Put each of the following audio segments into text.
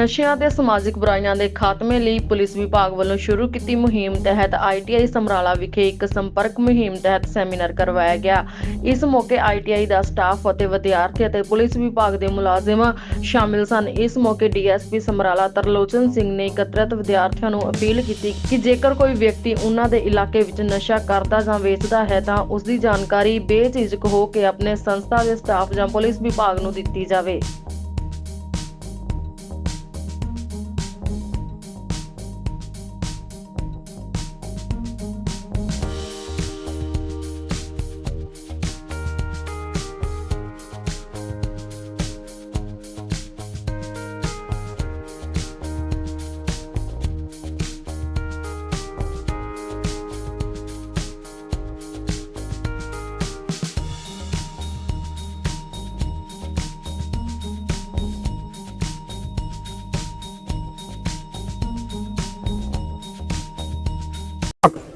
ਨਸ਼ਿਆਂ ਤੇ ਸਮਾਜਿਕ ਬੁਰਾਈਆਂ ਦੇ ਖਾਤਮੇ ਲਈ ਪੁਲਿਸ ਵਿਭਾਗ ਵੱਲੋਂ ਸ਼ੁਰੂ ਕੀਤੀ ਮੁਹਿੰਮ ਤਹਿਤ ਆਈਟੀਆਈ ਸਮਰਾਲਾ ਵਿਖੇ ਇੱਕ ਸੰਪਰਕ ਮੁਹਿੰਮ ਤਹਿਤ ਸੈਮੀਨਾਰ ਕਰਵਾਇਆ ਗਿਆ। ਇਸ ਮੌਕੇ ਆਈਟੀਆਈ ਦਾ ਸਟਾਫ ਅਤੇ ਵਿਦਿਆਰਥੀ ਅਤੇ ਪੁਲਿਸ ਵਿਭਾਗ ਦੇ ਮੁਲਾਜ਼ਮ ਸ਼ਾਮਿਲ ਸਨ। ਇਸ ਮੌਕੇ ਡੀਐਸਪੀ ਸਮਰਾਲਾ ਤਰਲੋਚਨ ਸਿੰਘ ਨੇ ਇਕੱਤਰਤ ਵਿਦਿਆਰਥੀਆਂ ਨੂੰ ਅਪੀਲ ਕੀਤੀ ਕਿ ਜੇਕਰ ਕੋਈ ਵਿਅਕਤੀ ਉਹਨਾਂ ਦੇ ਇਲਾਕੇ ਵਿੱਚ ਨਸ਼ਾ ਕਰਦਾ ਜਾਂ ਵੇਚਦਾ ਹੈ ਤਾਂ ਉਸ ਦੀ ਜਾਣਕਾਰੀ ਬੇਝਿਜਕ ਹੋ ਕੇ ਆਪਣੇ ਸੰਸਥਾ ਦੇ ਸਟਾਫ ਜਾਂ ਪੁਲਿਸ ਵਿਭਾਗ ਨੂੰ ਦਿੱਤੀ ਜਾਵੇ।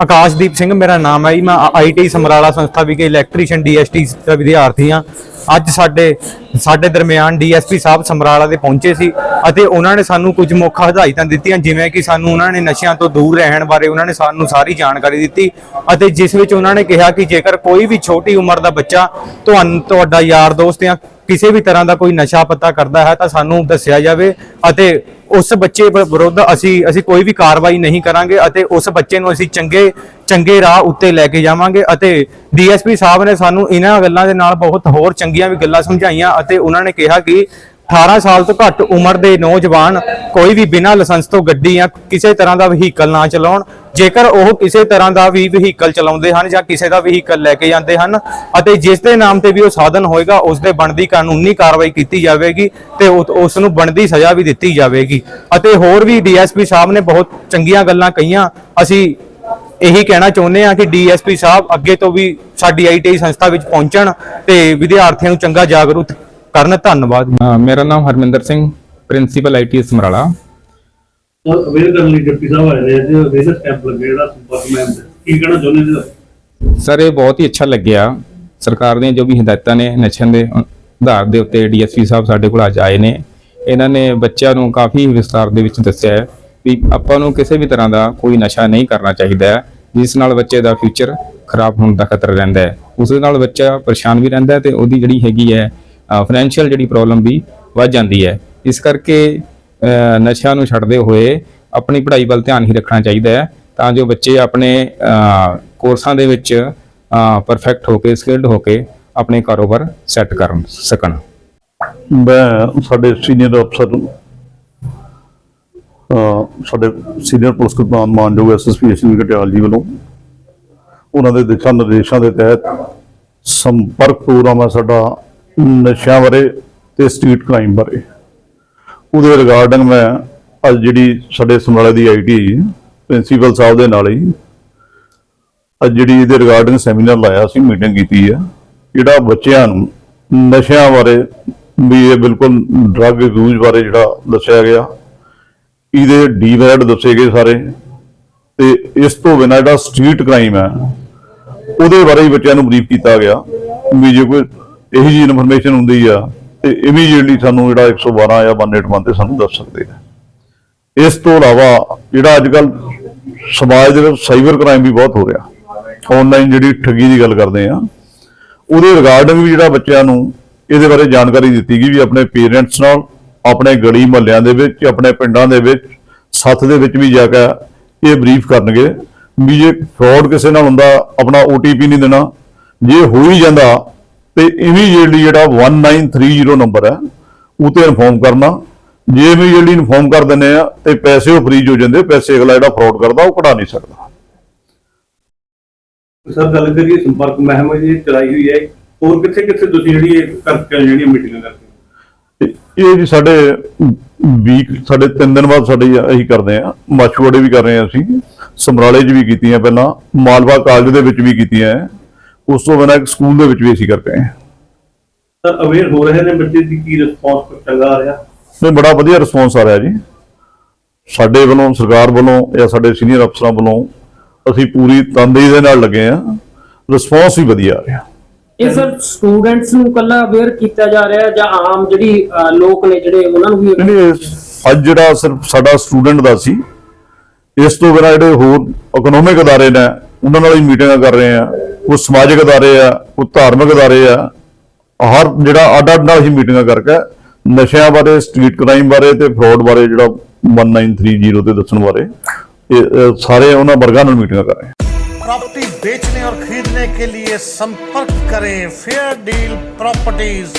ਆਕਾਸ਼ਦੀਪ ਸਿੰਘ, ਮੇਰਾ ਨਾਮ ਹੈ ਜੀ। ਮੈਂ ਆਈਟੀ ਸਮਰਾਲਾ ਸੰਸਥਾ ਵਿਖੇ ਇਲੈਕਟ੍ਰੀਸ਼ੀਅਨ ਡੀਐਸਟੀ ਦਾ ਵਿਦਿਆਰਥੀ ਹਾਂ। ਅੱਜ ਸਾਡੇ ਸਾਡੇ ਦਰਮਿਆਨ ਡੀਐਸਪੀ ਸਾਹਿਬ ਸਮਰਾਲਾ ਦੇ ਪਹੁੰਚੇ ਸੀ ਅਤੇ ਉਹਨਾਂ ਨੇ ਸਾਨੂੰ ਕੁਝ ਮੁੱਖ ਹਦਾਇਤਾਂ ਦਿੱਤੀਆਂ, ਜਿਵੇਂ ਕਿ ਸਾਨੂੰ ਉਹਨਾਂ ਨੇ ਨਸ਼ਿਆਂ ਤੋਂ ਦੂਰ ਰਹਿਣ ਬਾਰੇ ਉਹਨਾਂ ਨੇ ਸਾਨੂੰ ਸਾਰੀ ਜਾਣਕਾਰੀ ਦਿੱਤੀ ਅਤੇ ਜਿਸ ਵਿੱਚ ਉਹਨਾਂ ਨੇ ਕਿਹਾ ਕਿ ਜੇਕਰ ਕੋਈ ਵੀ ਛੋਟੀ ਉਮਰ ਦਾ ਬੱਚਾ ਤੁਹਾਨੂੰ ਤੁਹਾਡਾ ਯਾਰ ਦੋਸਤ ਜਾਂ ਕਿਸੇ ਵੀ ਤਰ੍ਹਾਂ ਦਾ ਕੋਈ ਨਸ਼ਾ ਪਤਾ ਕਰਦਾ ਹੈ ਤਾਂ ਸਾਨੂੰ ਦੱਸਿਆ ਜਾਵੇ ਅਤੇ ਉਸ ਬੱਚੇ ਵਿਰੁੱਧ ਅਸੀਂ ਅਸੀਂ ਕੋਈ ਵੀ ਕਾਰਵਾਈ ਨਹੀਂ ਕਰਾਂਗੇ ਅਤੇ ਉਸ ਬੱਚੇ ਨੂੰ ਅਸੀਂ ਚੰਗੇ ਚੰਗੇ ਰਾਹ ਉੱਤੇ ਲੈ ਕੇ ਜਾਵਾਂਗੇ ਅਤੇ ਡੀਐਸਪੀ ਸਾਹਿਬ ਨੇ ਸਾਨੂੰ ਇਹਨਾਂ ਗੱਲਾਂ ਦੇ ਨਾਲ ਬਹੁਤ ਹੋਰ ਚੰਗੀਆਂ ਵੀ ਗੱਲਾਂ ਸਮਝਾਈਆਂ ਅਤੇ ਉਹਨਾਂ ਨੇ ਕਿਹਾ ਕਿ 18 ਸਾਲ ਤੋਂ ਘੱਟ ਉਮਰ ਦੇ ਨੌਜਵਾਨ ਕੋਈ ਵੀ ਬਿਨਾਂ ਲਾਇਸੈਂਸ ਤੋਂ ਗੱਡੀ ਜਾਂ ਕਿਸੇ ਤਰ੍ਹਾਂ ਦਾ ਵਹੀਕਲ ਨਾ ਚਲਾਉਣ, ਜੇਕਰ ਉਹ ਕਿਸੇ ਤਰ੍ਹਾਂ ਦਾ ਵੀ ਵਹੀਕਲ ਚਲਾਉਂਦੇ ਹਨ ਜਾਂ ਕਿਸੇ ਦਾ ਵਹੀਕਲ ਲੈ ਕੇ ਜਾਂਦੇ ਹਨ ਅਤੇ ਜਿਸ ਦੇ ਨਾਮ ਤੇ ਵੀ ਉਹ ਸਾਧਨ ਹੋਏਗਾ, ਉਸ ਦੇ ਬਣਦੀ ਕਾਨੂੰਨੀ ਕਾਰਵਾਈ ਕੀਤੀ ਜਾਵੇਗੀ ਤੇ ਉਸ ਨੂੰ ਬਣਦੀ ਸਜ਼ਾ ਵੀ ਦਿੱਤੀ ਜਾਵੇਗੀ। ਅਤੇ ਹੋਰ ਵੀ ਡੀਐਸਪੀ ਸਾਹਿਬ ਨੇ ਬਹੁਤ ਚੰਗੀਆਂ ਗੱਲਾਂ ਕਹੀਆਂ। ਅਸੀਂ ਇਹੀ ਕਹਿਣਾ ਚਾਹੁੰਦੇ ਹਾਂ ਕਿ ਡੀਐਸਪੀ ਸਾਹਿਬ ਅੱਗੇ ਤੋਂ ਵੀ ਸਾਡੀ ਆਈਟੀ ਸੰਸਥਾ ਵਿੱਚ ਪਹੁੰਚਣ ਤੇ ਵਿਦਿਆਰਥੀਆਂ ਨੂੰ ਚੰਗਾ ਜਾਗਰੂਕ ਕਰਨ ਧੰਨਵਾਦ ਅ, ਮੇਰਾ ਨਾਮ Harminder Singh principal IT Samrala. Aware ਕਰਨ ਲਈ ਡਿਪਟੀ ਸਾਹਿਬ ਆਏ ਨੇ ਅੱਜ ਅਵੇਅਰਨੈਸ ਕੈਂਪ ਲੱਗੇ ਜਿਹੜਾ ਸੰਪਰਕ ਮੈਂ ਕੀ ਕਹਿਣਾ ਚਾਹੁੰਦੇ ਜੀ ਸਰ ਇਹ ਬਹੁਤ ਹੀ ਅੱਛਾ ਲੱਗਿਆ। ਸਰਕਾਰ ਦੀਆਂ ਜੋ ਵੀ ਹਦਾਇਤਾਂ ਨੇ ਨਸ਼ਿਆਂ ਦੇ ਆਧਾਰ ਦੇ ਉੱਤੇ ਡੀਐਸਪੀ ਸਾਹਿਬ ਸਾਡੇ ਕੋਲ ਅੱਜ ਆਏ ਨੇ। ਇਹਨਾਂ ਨੇ ਬੱਚਿਆਂ ਨੂੰ ਕਾਫੀ ਵਿਸਤਾਰ ਦੇ ਵਿੱਚ ਦੱਸਿਆ ਹੈ ਵੀ ਆਪਾਂ ਨੂੰ ਕਿਸੇ ਵੀ ਤਰ੍ਹਾਂ ਦਾ ਕੋਈ ਨਸ਼ਾ ਨਹੀਂ ਕਰਨਾ ਚਾਹੀਦਾ ਹੈ, ਜਿਸ ਨਾਲ ਬੱਚੇ ਦਾ ਫਿਊਚਰ ਖਰਾਬ ਹੋਣ ਦਾ ਖਤਰਾ ਰਹਿੰਦਾ ਹੈ। ਉਸ ਦੇ ਨਾਲ ਬੱਚਾ ਪਰੇਸ਼ਾਨ ਵੀ ਰਹਿੰਦਾ ਹੈ ਤੇ ਉਹਦੀ ਜਿਹੜੀ ਹੈਗੀ ਹੈ ਫਾਈਨੈਂਸ਼ੀਅਲ ਜਿਹੜੀ ਪ੍ਰੋਬਲਮ ਵੀ ਵੱਧ ਜਾਂਦੀ ਹੈ। ਇਸ ਕਰਕੇ ਨਸ਼ਿਆਂ ਨੂੰ ਛੱਡਦੇ ਹੋਏ ਆਪਣੀ ਪੜ੍ਹਾਈ ਵੱਲ ਧਿਆਨ ਹੀ ਰੱਖਣਾ ਚਾਹੀਦਾ ਹੈ ਤਾਂ ਜੋ ਬੱਚੇ ਆਪਣੇ ਕੋਰਸਾਂ ਦੇ ਵਿੱਚ ਪਰਫੈਕਟ ਹੋ ਕੇ ਸਕਿਲਡ ਹੋ ਕੇ ਆਪਣੇ ਕਾਰੋਬਾਰ ਸੈੱਟ ਕਰਨ ਸਕਣ। ਮੈਂ ਸਾਡੇ ਸੀਨੀਅਰ ਅਫਸਰ ਸਾਡੇ ਸੀਨੀਅਰ ਪੁਲਿਸ ਕਪਤਾਨ ਮਾਨਯੋਗ ਐਸਐਸਪੀ ਐਸਪੀ ਕਟਿਆਲ ਜੀ ਵੱਲੋਂ ਉਹਨਾਂ ਦੇ ਦਿਸ਼ਾ ਨਿਰਦੇਸ਼ਾਂ ਦੇ ਤਹਿਤ ਸੰਪਰਕ ਪ੍ਰੋਗਰਾਮ ਹੈ ਸਾਡਾ ਨਸ਼ਿਆਂ ਬਾਰੇ ਤੇ ਸਟਰੀਟ ਕ੍ਰਾਈਮ ਬਾਰੇ। ਉਹਦੇ ਰਿਗਾਰਡਿੰਗ ਮੈਂ ਅੱਜ ਜਿਹੜੀ ਸਾਡੇ ਸਮਰਾਲੇ ਦੀ ਆਈਟੀ ਪ੍ਰਿੰਸੀਪਲ ਸਾਹਿਬ ਦੇ ਨਾਲ ਹੀ ਅੱਜ ਜਿਹੜੀ ਇਹਦੇ ਰਿਗਾਰਡਿੰਗ ਸੈਮੀਨਾਰ ਲਾਇਆ ਸੀ, ਮੀਟਿੰਗ ਕੀਤੀ ਹੈ, ਜਿਹੜਾ ਬੱਚਿਆਂ ਨੂੰ ਨਸ਼ਿਆਂ ਬਾਰੇ ਵੀ ਇਹ ਬਿਲਕੁਲ ਡਰੱਗ ਯੂਜ਼ ਬਾਰੇ ਜਿਹੜਾ ਦੱਸਿਆ ਗਿਆ, ਇਹਦੇ ਡੀਵੈਡ ਦੱਸੇ ਗਏ ਸਾਰੇ, ਤੇ ਇਸ ਤੋਂ ਬਿਨਾਂ ਜਿਹੜਾ ਸਟਰੀਟ ਕ੍ਰਾਈਮ ਹੈ, ਉਹਦੇ ਬਾਰੇ ਹੀ ਬੱਚਿਆਂ ਨੂੰ ਬਰੀਫ ਕੀਤਾ ਗਿਆ, ਵੀ ਜੇ ਕੋਈ ਇਹੋ ਜਿਹੀ ਇਨਫੋਰਮੇਸ਼ਨ ਹੁੰਦੀ ਆ, ਤੇ ਇਮੀਡੀਏਟਲੀ ਸਾਨੂੰ ਜਿਹੜਾ 112 ਜਾਂ 181 ਤੇ ਸਾਨੂੰ ਦੱਸ ਸਕਦੇ ਆ। ਇਸ ਤੋਂ ਇਲਾਵਾ ਜਿਹੜਾ ਅੱਜ ਕੱਲ ਸਮਾਜ ਦੇ ਵਿੱਚ ਸਾਈਬਰ ਕ੍ਰਾਈਮ ਵੀ ਬਹੁਤ ਹੋ ਰਿਹਾ। ਆਨਲਾਈਨ ਜਿਹੜੀ ਠੱਗੀ ਦੀ ਗੱਲ ਕਰਦੇ ਆ, ਉਹਦੇ ਰਿਗਾਰਡਿੰਗ ਵੀ ਜਿਹੜਾ ਬੱਚਿਆਂ ਨੂੰ ਇਹਦੇ ਬਾਰੇ ਜਾਣਕਾਰੀ ਦਿੱਤੀ ਗਈ ਵੀ ਆਪਣੇ ਪੇਰੈਂਟਸ ਨਾਲ, ਆਪਣੇ ਗਲੀ ਮਹੱਲਿਆਂ ਦੇ ਵਿੱਚ, ਆਪਣੇ ਪਿੰਡਾਂ ਦੇ ਵਿੱਚ, ਸੱਥ ਦੇ ਵਿੱਚ ਵੀ ਜਾ ਕੇ ਇਹ ਬਰੀਫ ਕਰਨਗੇ ਵੀ ਜੇ ਫਰਾਡ ਕਿਸੇ ਨਾਲ ਹੁੰਦਾ, ਆਪਣਾ OTP ਨਹੀਂ ਦੇਣਾ, ਜੇ ਹੋ ਹੀ ਜਾਂਦਾ ਤੇ ਇਮੀਡੀਏਟਲੀ ਜਿਹੜਾ 1930 ਨੰਬਰ ਹੈ ਉਹ ਤੇ ਇਨਫੋਰਮ ਕਰਨਾ। ਜੇ ਇਮੀਡੀਏਟਲੀ ਇਨਫੋਰਮ ਕਰ ਦਿੰਦੇ ਆ ਤੇ ਪੈਸੇ ਉਹ ਫ੍ਰੀਜ ਹੋ ਜਾਂਦੇ ਪੈਸੇ ਅਗਲਾ ਜਿਹੜਾ ਫਰਾਡ ਕਰਦਾ ਉਹ ਕਢਾ ਨਹੀਂ ਸਕਦਾ। ਸਰ ਗੱਲ ਕਰੀਏ ਸੰਪਰਕ ਮਹਿਮ ਜੀ ਚਲਾਈ ਹੋਈ ਹੈ। ਹੋਰ ਕਿੱਥੇ ਕਿੱਥੇ ਤੁਸੀਂ ਜਿਹੜੀ ਇਹ ਕਰਕੇ ਜਿਹੜੀਆਂ ਮੀਟਿੰਗਾਂ ਕਰਦੇ ਹੋ? ਤੇ ਇਹ ਜੀ ਸਾਡੇ ਵੀਕ ਸਾਡੇ ਤਿੰਨ ਦਿਨ ਬਾਅਦ ਸਾਡੇ ਅਸੀਂ ਕਰਦੇ ਆ। ਮਾਛੂਵਾੜੇ ਵੀ ਕਰ ਰਹੇ ਆ ਅਸੀਂ। ਸਮਰਾਲੇ 'ਚ ਵੀ ਕੀਤੀਆਂ ਪਹਿਲਾਂ। ਮਾਲਵਾ ਕਾਲਜ ਦੇ ਵਿੱਚ ਵੀ ਕੀਤੀਆਂ ਹੈ। ਉਸ ਤੋਂ ਬਿਨਾਂ ਇੱਕ ਸਕੂਲ ਦੇ ਵਿੱਚ ਵੀ ਅਸੀਂ ਕਰਕੇ ਆਏ ਹਾਂ। ਸਰ ਅਵੇਅਰ ਹੋ ਰਹੇ ਨੇ ਬੱਚੇ ਦੀ ਕੀ ਰਿਸਪੌਂਸ ਚੰਗਾ ਆ ਰਿਹਾ? ਨਹੀਂ ਬੜਾ ਵਧੀਆ ਰਿਸਪੌਂਸ ਆ ਰਿਹਾ ਜੀ। ਸਾਡੇ ਵੱਲੋਂ ਸਰਕਾਰ ਵੱਲੋਂ ਜਾਂ ਸਾਡੇ ਸੀਨੀਅਰ ਅਫਸਰਾਂ ਵੱਲੋਂ ਅਸੀਂ ਪੂਰੀ ਤਨਦੇਹੀ ਦੇ ਨਾਲ ਲੱਗੇ ਆ ਰਿਸਪੌਂਸ ਵੀ ਵਧੀਆ ਆ ਰਿਹਾ। ਇਹ ਸਰ ਸਟੂਡੈਂਟਸ ਨੂੰ ਕੱਲਾ ਅਵੇਅਰ ਕੀਤਾ ਜਾ ਰਿਹਾ ਜਾਂ ਆਮ ਜਿਹੜੀ ਲੋਕ ਨੇ ਜਿਹੜੇ ਉਹਨਾਂ ਨੂੰ ਵੀ ਨਹੀਂ ਅੱਜ ਜਿਹੜਾ ਸਿਰਫ ਸਾਡਾ ਸਟੂਡੈਂਟ ਦਾ ਸੀ ਇਸ ਤੋਂ ਬਿਨਾਂ ਜਿਹੜੇ ਹੋਰ ਇਕਨੋਮਿਕ ਅਦਾਰੇ ਨੇ ਉਹਨਾਂ ਨਾਲ ਹੀ ਮੀਟਿੰਗਾਂ ਕਰ ਰਹੇ ਆ ਕੋਈ ਸਮਾਜਿਕ ਅਦਾਰੇ ਆ ਕੋਈ ਧਾਰਮਿਕ ਅਦਾਰੇ ਆ ਹਰ ਜਿਹੜਾ ਅੱਡ ਅੱਡ ਨਾਲ ਹੀ ਮੀਟਿੰਗਾਂ ਕਰਕੇ ਨਸ਼ਿਆਂ ਬਾਰੇ ਸਟਰੀਟ ਕ੍ਰਾਈਮ ਬਾਰੇ ਤੇ ਫਰਾਡ ਬਾਰੇ ਜਿਹੜਾ 1930 ਤੇ ਦੱਸਣ ਬਾਰੇ ਇਹ ਇਹ ਸਾਰੇ ਉਹਨਾਂ ਵਰਗਾਂ ਨਾਲ ਮੀਟਿੰਗਾਂ ਕਰ ਰਹੇ ਆ प्रॉपर्टी बेचने और खरीदने के लिए संपर्क करें फेयर डील प्रॉपर्टीज